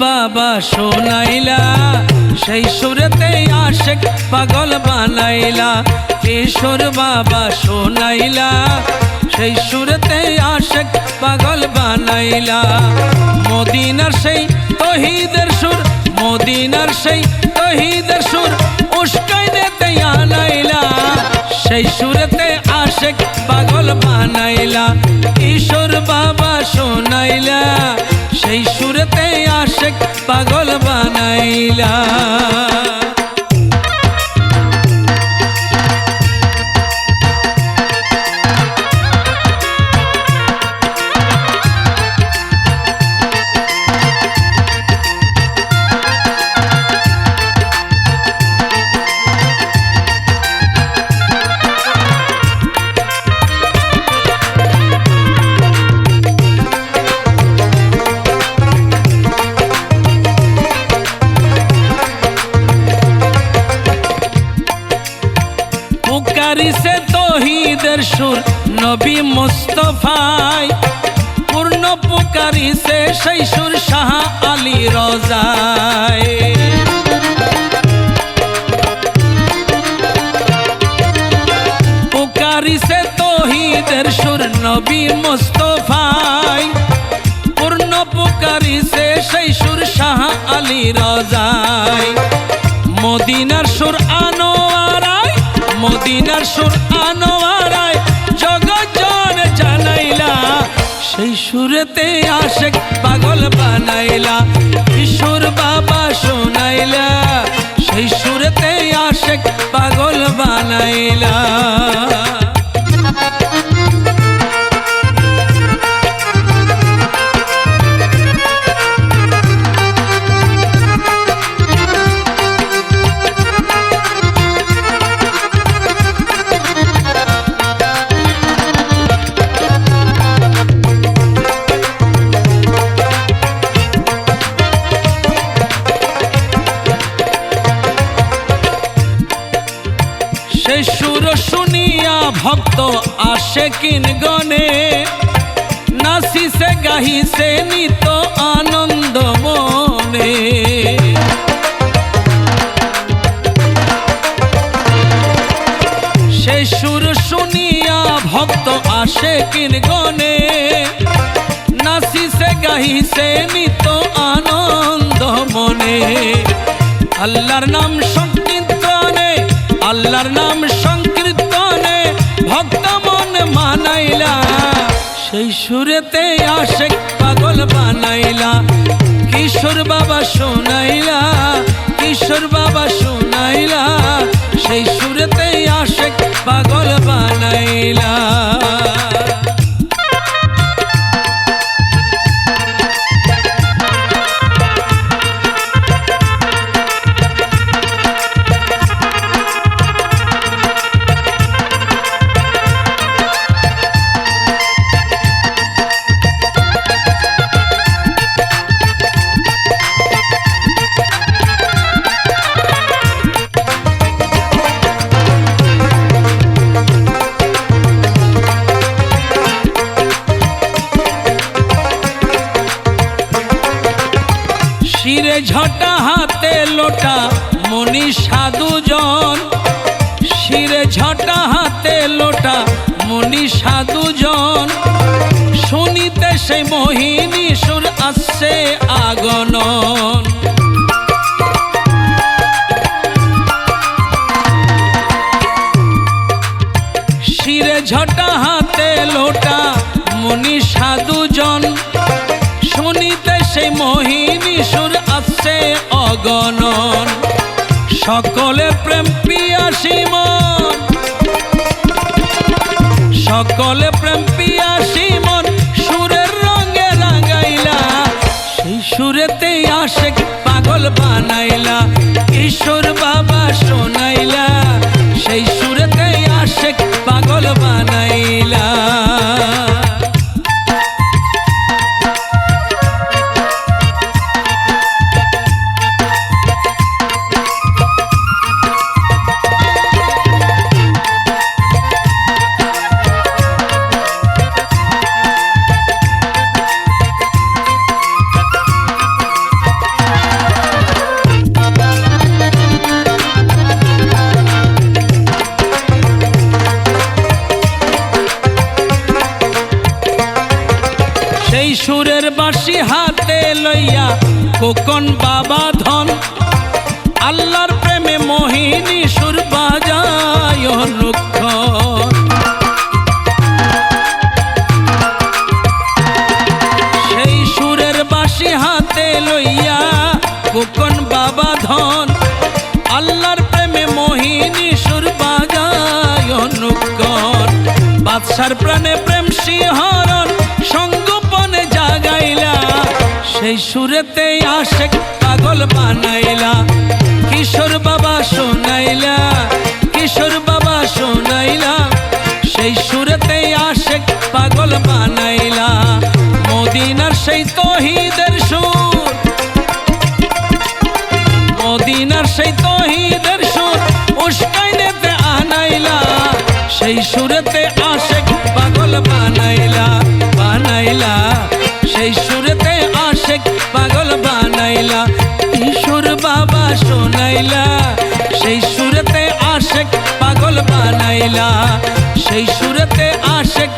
বাবা শোনাইলা, সেই সুরেতে আশেক পাগল বানাইলা, কিশোর বাবা শোনাইলা, সেই সুরেতে আশেক পাগল বানাইলা। মদিনার সেই তহিদের সুর, মদিনার সেই তহিদের সুর, উস্কাইনেতে আনাইলা। সেই সুরেতে আশেক পাগল বানাইলা কিশোর বাবা শোনাইলা। সেই সুরেতে আশেক পাগল বানাইলা। পুকারিছে তহিদের সুর। নবী মোস্তফাই, পূর্ণ পুকারিছে সেই সুর শাহ আলী রজায় পুকারিছে তহিদের সুর, নবী মোস্তফাই, পূর্ণ পুকারিছে সেই সুর শাহ আলী রজায় মদিনার সুর আনোয়ারায় মদিনার সুর আনোয়ারায় জগৎ জন জানাইলা। সেই সুরেতে আশেক পাগল বানাইলা। কিশোর বাবা শোনাইলা। সেই সুরেতে আশেক পাগল বানাইলা। শুনিয়া ভক্ত আসে কিন গনে নাচিছে, গাহিছে নিত আনন্দ মনে। সে সুর শুনিয়া ভক্ত আসে কিন গনে নাচিছে, গাহিছে নিত আনন্দ মনে। আল্লাহর নাম সংকীর্তনে, আল্লাহর নাম সংকীর্তনে সেই সুরেতে আশেক পাগল বানাইলা। কিশোর বাবা শোনাইলা, কিশোর বাবা শোনাইলা, সেই সুরেতে আশেক পাগল বানাইলা। ঝটা হাতে লোটা মনি সাধুজন শিরে ঝটা হাতে লোটা মনি সাধুজন শুনিতে সেই মোহিনী সুর আসছে আগনন। শিরে ঝটা হাতে লোটা মনি সাধুজন মোহিনী সুর আসছে অগণন। সকলে প্রেম পিয়াসী মন সকলে প্রেম পিয়াসী মন সুরের রঙে রাঙাইলা। সেই সুরেতে আশেক পাগল বানাইলা। ঈশ্বর কোকন বাবা ধন। আল্লাহর প্রেমে মোহিনী সুর বাজায় অনুক্ষণ। সেই সুরের বাঁশি হাতে লইয়া কোকন বাবা ধন। আল্লাহর প্রেমে মোহিনী সুর বাজায় অনুকন বাদশার প্রাণে প্রেম শিহরণ সেই সুরেতে আশেক পাগল বানাইলা। কিশোর বাবা শোনাইলা, কিশোর বাবা শোনাইলা। সেই সুরেতে আশেক পাগল বানাইলা। মদিনার সেই তহিদের সুর। মদিনার সেই তহিদের সুর উস্কাইনেতে আনাইলা। সেই সুরেতে শোনাইলা সেই সুরেতে আশেক পাগল বানাইলা সেই সুরেতে আশেক